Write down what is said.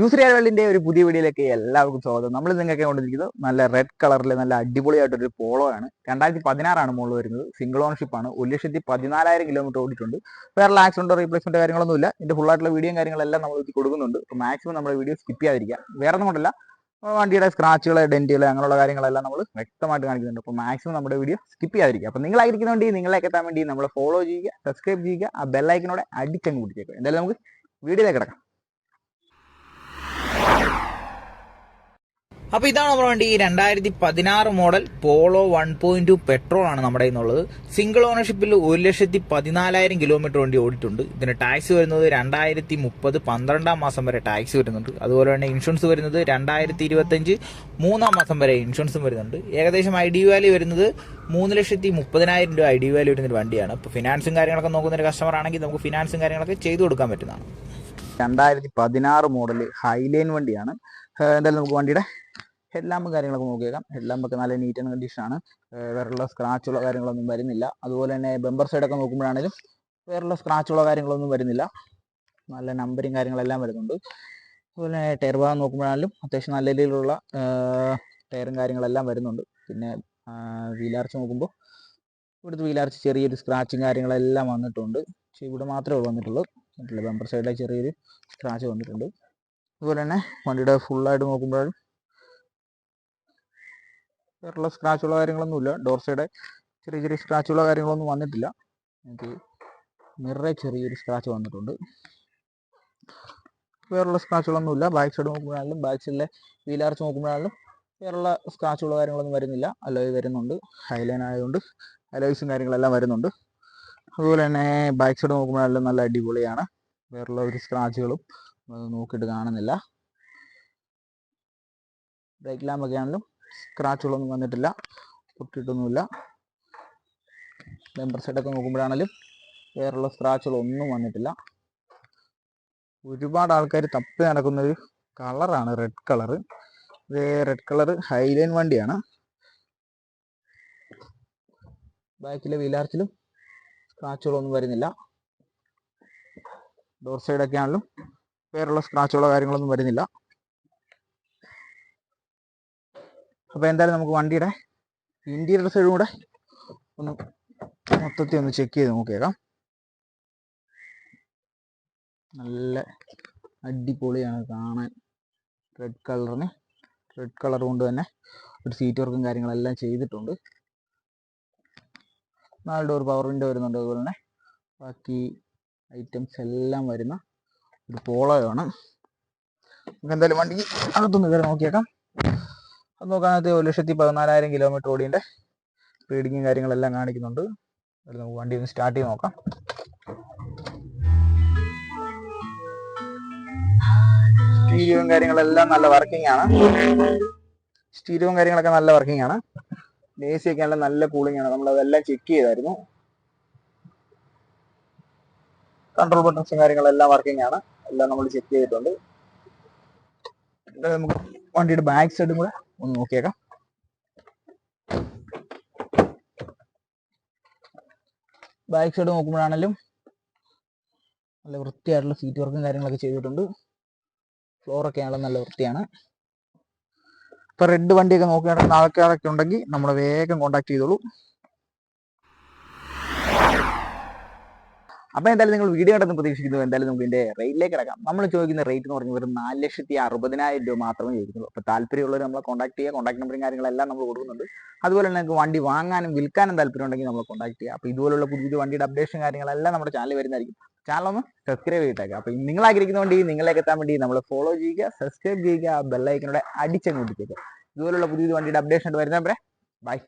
User വേൾഡിന്റെ ഒരു പുതിയ വീഡിയോയിലേക്ക് എല്ലാവർക്കും സ്വാഗതം. നമ്മൾ നിങ്ങൾക്ക് കൊണ്ടിരിക്കുന്നത് നല്ല റെഡ് കളറിൽ നല്ല അടിപൊളിയായിട്ടൊരു പോളോ ആണ്. രണ്ടായിരത്തി പതിനാറാണ് മോൾ വരുന്നത്. സിംഗിൾ ഓണർഷിപ്പ് ആണ്. ഒരു ലക്ഷത്തി പതിനാലായിരം കിലോമീറ്റർ ഓടിയിട്ടുണ്ട്. വേറെ ആക്സിഡന്റോ റീപ്ലേസ്മെന്റ് കാര്യങ്ങളൊന്നും ഇല്ല ഇതിന്റെ ഫുൾ ആയിട്ടുള്ള വീഡിയോയും കാര്യങ്ങളെല്ലാം നമ്മൾ എത്തി കൊടുക്കുന്നുണ്ട്. അപ്പോൾ മാക്സിമം നമ്മുടെ വീഡിയോ സ്കിപ്പ് ചെയ്യാതിരിക്കുക. വേറെ ഒന്നും കൊണ്ടല്ല വണ്ടിയുടെ സ്ക്രാച്ചുകൾ ഡെന്റുകൾ അങ്ങനെയുള്ള കാര്യങ്ങളെല്ലാം നമ്മൾ വ്യക്തമായിട്ട് കാണിക്കുന്നുണ്ട്. അപ്പോൾ മാക്സിമം നമ്മുടെ വീഡിയോ സ്കിപ്പ് ചെയ്യാതിരിക്കുക. അപ്പോൾ നിങ്ങളായിരിക്കുന്ന വേണ്ടി നിങ്ങളെ എത്താൻ വേണ്ടി നമ്മൾ ഫോളോ ചെയ്യുക സബ്സ്ക്രൈബ് ചെയ്യുക ആ ബെല്ലൈക്കനോടെ അടിച്ചങ്ങ് പിടിച്ചേക്കുക എന്തായാലും നമുക്ക് വീഡിയോയിലേക്ക് കിടക്കാം. അപ്പൊ ഇതാണ് നമ്മുടെ വണ്ടി. രണ്ടായിരത്തി പതിനാറ് model Polo one point two petrol ആണ് നമ്മുടെ കയ്യിലുള്ളത്. സിംഗിൾ ഓണർഷിപ്പിൽ ഒരു ലക്ഷത്തി പതിനാലായിരം കിലോമീറ്റർ വണ്ടി ഓടിയിട്ടുണ്ട്. ഇതിന് ടാക്സ് വരുന്നത് രണ്ടായിരത്തി മുപ്പത് പന്ത്രണ്ടാം മാസം വരെ ടാക്സ് വരുന്നുണ്ട്. അതുപോലെ തന്നെ ഇൻഷുറൻസ് വരുന്നത് രണ്ടായിരത്തി ഇരുപത്തഞ്ച് മൂന്നാം മാസം വരെ ഇൻഷുറൻസും വരുന്നുണ്ട്. ഏകദേശം ഐ ഡി വാല്യൂ വരുന്നത് മൂന്ന് ലക്ഷത്തി മുപ്പതിനായിരം രൂപ ഐ ഡി വാല്യൂ വരുന്ന വണ്ടിയാണ്. ഇപ്പോൾ ഫിനാൻസും കാര്യങ്ങളൊക്കെ നോക്കുന്ന ഒരു കസ്റ്റമർ ആണെങ്കിൽ നമുക്ക് ഫിനാൻസും കാര്യങ്ങളൊക്കെ ചെയ്തു കൊടുക്കാൻ പറ്റുന്നതാണ്. രണ്ടായിരത്തി പതിനാറ് മോഡൽ ഹൈലൈൻ വണ്ടിയാണ്. എന്തായാലും നമുക്ക് വണ്ടിയുടെ ഹെഡ്ലാമ്പും കാര്യങ്ങളൊക്കെ നോക്കിയേക്കാം. ഹെഡ് ലാമ്പൊക്കെ നല്ല നീറ്റ് ആൻഡ് കണ്ടീഷൻ ആണ്. വേറെയുള്ള സ്ക്രാച്ചുള്ള കാര്യങ്ങളൊന്നും വരുന്നില്ല. അതുപോലെ തന്നെ ബമ്പർ സൈഡൊക്കെ നോക്കുമ്പോഴാണെങ്കിലും വേറെയുള്ള സ്ക്രാച്ചുള്ള കാര്യങ്ങളൊന്നും വരുന്നില്ല. നല്ല നമ്പറും കാര്യങ്ങളെല്ലാം വരുന്നുണ്ട്. അതുപോലെ ടയർ ഭാഗം നോക്കുമ്പോഴാണെങ്കിലും അത്യാവശ്യം നല്ല രീതിയിലുള്ള ടയറും കാര്യങ്ങളെല്ലാം വരുന്നുണ്ട്. പിന്നെ വീലാർച്ച് നോക്കുമ്പോൾ ഇവിടുത്തെ വീലാർച്ച് ചെറിയൊരു സ്ക്രാച്ചും കാര്യങ്ങളെല്ലാം വന്നിട്ടുണ്ട്. പക്ഷേ ഇവിടെ മാത്രമേ ഉള്ളൂ വന്നിട്ടുള്ളൂ. ബമ്പർ സൈഡിലെ ചെറിയൊരു സ്ക്രാച്ച് വന്നിട്ടുണ്ട്. അതുപോലെ തന്നെ വണ്ടിയുടെ ഫുള്ളായിട്ട് നോക്കുമ്പോഴും വേറുള്ള സ്ക്രാച്ചുകളോ കാര്യങ്ങളൊന്നുമില്ല. ഡോർ സൈഡ് ചെറിയ ചെറിയ സ്ക്രാച്ചുകളോ കാര്യങ്ങളൊന്നും വന്നിട്ടില്ല. എനിക്ക് മിററെ ചെറിയൊരു സ്ക്രാച്ച് വന്നിട്ടുണ്ട്. വേറുള്ള സ്ക്രാച്ചുകളൊന്നുമില്ല ബാക്ക് സൈഡ് നോക്കുമ്പോഴാണെങ്കിലും ബാക്ക് സൈഡിലെ വീലാർച്ച് നോക്കുമ്പോഴാണെങ്കിലും വേറുള്ള സ്ക്രാച്ചുകളോ കാര്യങ്ങളൊന്നും വരുന്നില്ല. അലോയ് വരുന്നുണ്ട്. ഹൈലൈൻ ആയതുകൊണ്ട് അലോയ്സും കാര്യങ്ങളെല്ലാം വരുന്നുണ്ട്. അതുപോലെ തന്നെ ബാക്ക് സൈഡ് നോക്കുമ്പോഴെല്ലാം നല്ല അടിപൊളിയാണ്. വേറുള്ള ഒരു സ്ക്രാച്ചുകളും നോക്കിയിട്ട് കാണുന്നില്ല. ബ്രേക്ക് ലാമ്പൊക്കെ ആണെങ്കിലും സ്ക്രാച്ചുകളൊന്നും വന്നിട്ടില്ല. പൊട്ടിയിട്ടൊന്നുമില്ല. മെമ്പർ സൈഡൊക്കെ നോക്കുമ്പോഴാണെങ്കിലും വേറുള്ള സ്ക്രാച്ചുകളൊന്നും വന്നിട്ടില്ല. ഒരുപാട് ആൾക്കാർ തപ്പി നടക്കുന്ന ഒരു കളറാണ് റെഡ് കളർ ഇത് റെഡ് കളർ ഹൈലൈൻ വണ്ടിയാണ്. ബാക്കിലെ വീലാർച്ചിലും സ്ക്രാച്ചുകളൊന്നും വരുന്നില്ല. ഡോർ സൈഡൊക്കെ ആണെങ്കിലും വേറുള്ള സ്ക്രാച്ചുകളോ കാര്യങ്ങളൊന്നും വരുന്നില്ല. അപ്പോൾ എന്തായാലും നമുക്ക് വണ്ടിയുടെ ഇന്റീരിയർ സൈഡും കൂടെ ഒന്ന് മൊത്തത്തിൽ ഒന്ന് ചെക്ക് ചെയ്ത് നോക്കിയേക്കാം. നല്ല അടിപൊളിയാണ് കാണാൻ. റെഡ് കളറിന് റെഡ് കളർ കൊണ്ട് തന്നെ ഒരു സീറ്റ് വർക്കും കാര്യങ്ങളെല്ലാം ചെയ്തിട്ടുണ്ട്. നാല് ഡോർ പവർ വിൻഡോ വരുന്നുണ്ട് അതുപോലെ തന്നെ. ബാക്കി ഐറ്റംസ് എല്ലാം വരുന്ന ഒരു പോളോയാണ് നമുക്ക് എന്തായാലും വണ്ടിക്ക് അകത്തൊന്ന് കയറി നോക്കിയേക്കാം. അത് നോക്കാനകത്ത് ഒരു ലക്ഷത്തി പതിനാലായിരം കിലോമീറ്റർ ഓടിന്റെ റീഡിങ്ങും കാര്യങ്ങളെല്ലാം കാണിക്കുന്നുണ്ട്. നമുക്ക് വണ്ടി ഒന്ന് സ്റ്റാർട്ട് ചെയ്ത് നോക്കാം. സ്റ്റീരിയോയും കാര്യങ്ങളെല്ലാം നല്ല വർക്കിംഗ് ആണ്. സ്റ്റീരിയോയും കാര്യങ്ങളൊക്കെ നല്ല വർക്കിംഗ് ആണ്. എ സി ഒക്കെ നല്ല കൂളിംഗ് ആണ്. നമ്മൾ അതെല്ലാം ചെക്ക് ചെയ്തായിരുന്നു. കൺട്രോൾ ബട്ടൺസും കാര്യങ്ങളെല്ലാം വർക്കിംഗ് ആണ്. എല്ലാം നമ്മൾ ചെക്ക് ചെയ്തിട്ടുണ്ട്. നമുക്ക് വണ്ടിയുടെ ബാക്ക് സൈഡും കൂടെ ഒന്ന് നോക്കിയേക്കാം. ബാക്ക് സൈഡ് നോക്കുമ്പോഴാണെങ്കിലും നല്ല വൃത്തിയായിട്ടുള്ള സീറ്റ് വർക്കും കാര്യങ്ങളൊക്കെ ചെയ്തിട്ടുണ്ട്. ഫ്ലോറൊക്കെ ആണെങ്കിലും നല്ല വൃത്തിയാണ്. ഇപ്പൊ റെഡ് വണ്ടിയൊക്കെ നോക്കുകയാണെങ്കിൽ ആൾക്കാരൊക്കെ ഉണ്ടെങ്കിൽ നമ്മൾ വേഗം കോൺടാക്ട് ചെയ്തോളൂ. അപ്പൊ എന്തായാലും നിങ്ങൾ വീഡിയോ കണ്ടെന്ന് പ്രതീക്ഷിക്കുന്നു. എന്തായാലും നമുക്ക് ഇതിന്റെ റേറ്റിലേക്ക് കിടക്കാം. നമ്മൾ ചോദിക്കുന്ന റേറ്റ് എന്ന് പറഞ്ഞാൽ വെറും നാല് ലക്ഷത്തി അറുപതിനായിരം രൂപ മാത്രമേ ചോദിക്കുന്നുള്ളൂ. അപ്പൊ താല്പര്യമുള്ളവർ നമ്മളെ കോൺടാക്ട് ചെയ്യുക. കോൺടാക്ട് നമ്പറും കാര്യങ്ങളെല്ലാം നമ്മൾ കൊടുക്കുന്നുണ്ട്. അതുപോലെ തന്നെ നിങ്ങൾക്ക് വണ്ടി വാങ്ങാനും വിൽക്കാനും താല്പര്യം ഉണ്ടെങ്കിൽ നമ്മൾ കോൺടാക്ട് ചെയ്യുക. അപ്പൊ ഇതുപോലുള്ള പുതിയ പുതിയ വണ്ടിയുടെ അപ്ഡേഷൻ കാര്യങ്ങളെല്ലാം നമ്മുടെ ചാനൽ വരുന്നതായിരിക്കും. ചാനൽ ഒന്ന് സബ്സ്ക്രൈബ് ചെയ്തേക്കുക അപ്പൊ നിങ്ങൾ ആഗ്രഹിക്കുന്ന വണ്ടി നിങ്ങളിലേക്ക് എത്താൻ വേണ്ടി നമ്മൾ ഫോളോ ചെയ്യുക സബ്സ്ക്രൈബ് ചെയ്യുക ബെല്ലൈക്കനോടെ അടിച്ചങ്ങ് ഒട്ടിച്ചേക്കുക ഇതുപോലുള്ള പുതിയ പുതിയ വണ്ടിയുടെ അപ്ഡേഷൻ ആയിട്ട് വരുന്നവരെ ബൈ